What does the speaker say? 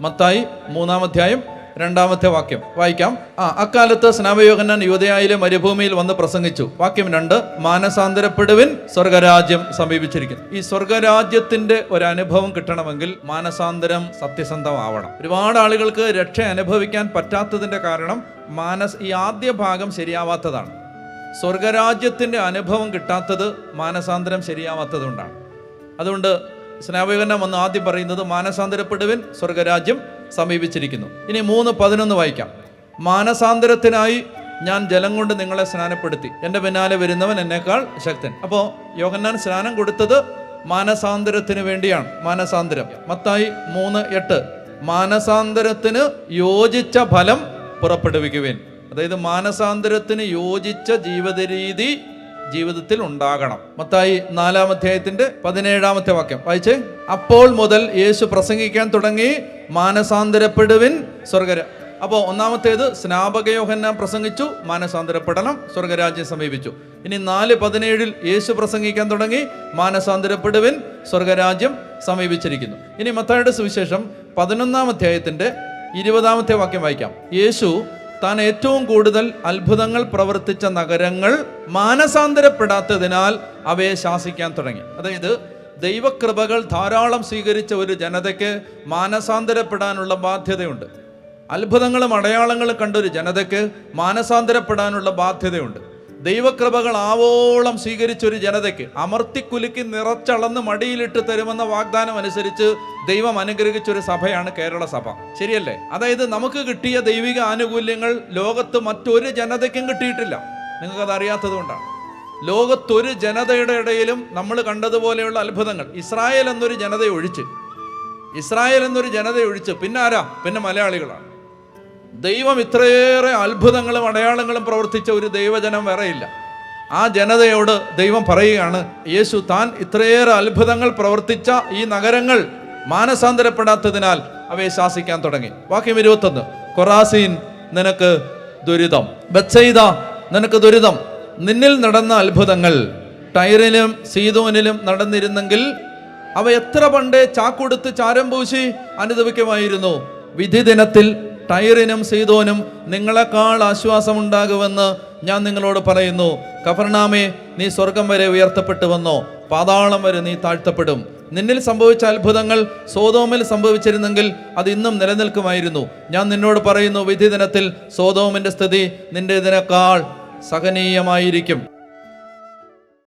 മത്തായി മൂന്നാം അധ്യായം രണ്ടാമത്തെ വാക്യം. വായിക്കാം. ആ അക്കാലത്ത് സ്നാമയോഗനൻ യുവതയായിലെ മരുഭൂമിയിൽ വന്ന് പ്രസംഗിച്ചു. വാക്യം രണ്ട് മാനസാന്തരപ്പെടുവിൻ സ്വർഗരാജ്യം സമീപിച്ചിരിക്കുന്നു. ഈ സ്വർഗരാജ്യത്തിന്റെ ഒരു അനുഭവം കിട്ടണമെങ്കിൽ മാനസാന്തരം സത്യസന്ധമാവണം. ഒരുപാട് ആളുകൾക്ക് രക്ഷ അനുഭവിക്കാൻ പറ്റാത്തതിന്റെ കാരണം മാനസ് ഈ ആദ്യ ഭാഗം ശരിയാവാത്തതാണ്. സ്വർഗരാജ്യത്തിന്റെ അനുഭവം കിട്ടാത്തത് മാനസാന്തരം ശരിയാവാത്തതുകൊണ്ടാണ്. അതുകൊണ്ട് സ്നാപകനം വന്ന് ആദ്യം പറയുന്നത് മാനസാന്തരപ്പെടുവിൻ സ്വർഗരാജ്യം സമീപിച്ചിരിക്കുന്നു. ഇനി മൂന്ന് പതിനൊന്ന് വായിക്കാം. മാനസാന്തരത്തിനായി ഞാൻ ജലം കൊണ്ട് നിങ്ങളെ സ്നാനപ്പെടുത്തി. എന്റെ പിന്നാലെ വരുന്നവൻ എന്നേക്കാൾ ശക്തൻ. അപ്പോൾ യോഗന്നാൻ സ്നാനം കൊടുത്തത് മാനസാന്തരത്തിന് വേണ്ടിയാണ്. മാനസാന്തരം. മത്തായി മൂന്ന് എട്ട്. മാനസാന്തരത്തിന് യോജിച്ച ഫലം പുറപ്പെടുവിക്കുവേൻ. അതായത് മാനസാന്തരത്തിന് യോജിച്ച ജീവിത രീതി ജീവിതത്തിൽ ഉണ്ടാകണം. മത്തായി നാലാം അധ്യായത്തിന്റെ പതിനേഴാമത്തെ വാക്യം. വായിച്ചേ? അപ്പോൾ മുതൽ യേശു പ്രസംഗിക്കാൻ തുടങ്ങി മാനസാന്തരപ്പെടുവിൻ സ്വർഗര അപ്പോൾ ഒന്നാമത്തേത് സ്നാപകയോഹന്നാൻ പ്രസംഗിച്ചു മാനസാന്തരപ്പെടണം സ്വർഗരാജ്യം സമീപിച്ചു. ഇനി നാല് പതിനേഴിൽ യേശു പ്രസംഗിക്കാൻ തുടങ്ങി മാനസാന്തരപ്പെടുവിൻ സ്വർഗരാജ്യം സമീപിച്ചിരിക്കുന്നു. ഇനി മത്തായുടെ സുവിശേഷം പതിനൊന്നാം അധ്യായത്തിന്റെ ഇരുപതാമത്തെ വാക്യം വായിക്കാം. യേശു താൻ ഏറ്റവും കൂടുതൽ അത്ഭുതങ്ങൾ പ്രവർത്തിച്ച നഗരങ്ങൾ മാനസാന്തരപ്പെടാത്തതിനാൽ അവയെ ശാസിക്കാൻ തുടങ്ങി. അതായത് ദൈവകൃപകൾ ധാരാളം സ്വീകരിച്ച ഒരു ജനതയ്ക്ക് മാനസാന്തരപ്പെടാനുള്ള ബാധ്യതയുണ്ട്. അത്ഭുതങ്ങളും അടയാളങ്ങളും കണ്ട ഒരു ജനതയ്ക്ക് മാനസാന്തരപ്പെടാനുള്ള ബാധ്യതയുണ്ട്. ദൈവകൃപകൾ ആവോളം സ്വീകരിച്ച ഒരു ജനതയ്ക്ക് അമർത്തിക്കുലുക്കി നിറച്ചളന്ന് മടിയിലിട്ട് തരുമെന്ന വാഗ്ദാനം അനുസരിച്ച് ദൈവം അനുഗ്രഹിച്ച ഒരു സഭയാണ് കേരള സഭ. ശരിയല്ലേ? അതായത് നമുക്ക് കിട്ടിയ ദൈവിക ആനുകൂല്യങ്ങൾ ലോകത്ത് മറ്റൊരു ജനതയ്ക്കും കിട്ടിയിട്ടില്ല. നിങ്ങൾക്കത് അറിയാത്തത് കൊണ്ടാണ്. ലോകത്തൊരു ജനതയുടെ ഇടയിലും നമ്മൾ കണ്ടതുപോലെയുള്ള അത്ഭുതങ്ങൾ. ഇസ്രായേൽ എന്നൊരു ജനതയെ ഒഴിച്ച് ഇസ്രായേൽ എന്നൊരു ജനതയെ ഒഴിച്ച് പിന്നെ ആരാ? പിന്നെ മലയാളികളാണ്. ദൈവം ഇത്രയേറെ അത്ഭുതങ്ങളും അടയാളങ്ങളും പ്രവർത്തിച്ച ഒരു ദൈവജനം വേറെയില്ല. ആ ജനതയോട് ദൈവം പറയുകയാണ് യേശു താൻ ഇത്രയേറെ അത്ഭുതങ്ങൾ പ്രവർത്തിച്ച ഈ നഗരങ്ങൾ മാനസാന്തരപ്പെടാത്തതിനാൽ അവയെ ശാസിക്കാൻ തുടങ്ങി. വാക്യം ഇരുപത്തൊന്ന് കൊറാസീൻ നിനക്ക് ദുരിതം ബത്സൈദ നിനക്ക് ദുരിതം. നിന്നിൽ നടന്ന അത്ഭുതങ്ങൾ ടൈറിലും സീതോനിലും നടന്നിരുന്നെങ്കിൽ അവ എത്ര പണ്ടേ ചാക്കൊടുത്ത് ചാരം പൂശി അനുദവിക്കുമായിരുന്നു വിധി ദിനത്തിൽ ടൈറിനും സീതോനും നിങ്ങളെക്കാൾ ആശ്വാസമുണ്ടാകുമെന്ന് ഞാൻ നിങ്ങളോട് പറയുന്നു. കഫർണാമേ നീ സ്വർഗം വരെ ഉയർത്തപ്പെട്ടു വന്നോ? പാതാളം വരെ നീ താഴ്ത്തപ്പെടും. നിന്നിൽ സംഭവിച്ച അത്ഭുതങ്ങൾ സോതോമിൽ സംഭവിച്ചിരുന്നെങ്കിൽ അത് ഇന്നും നിലനിൽക്കുമായിരുന്നു. ഞാൻ നിന്നോട് പറയുന്നു വിധി ദിനത്തിൽ സോതോമിന്റെ സ്ഥിതി നിന്റെ ഇതിനേക്കാൾ സഹനീയമായിരിക്കും.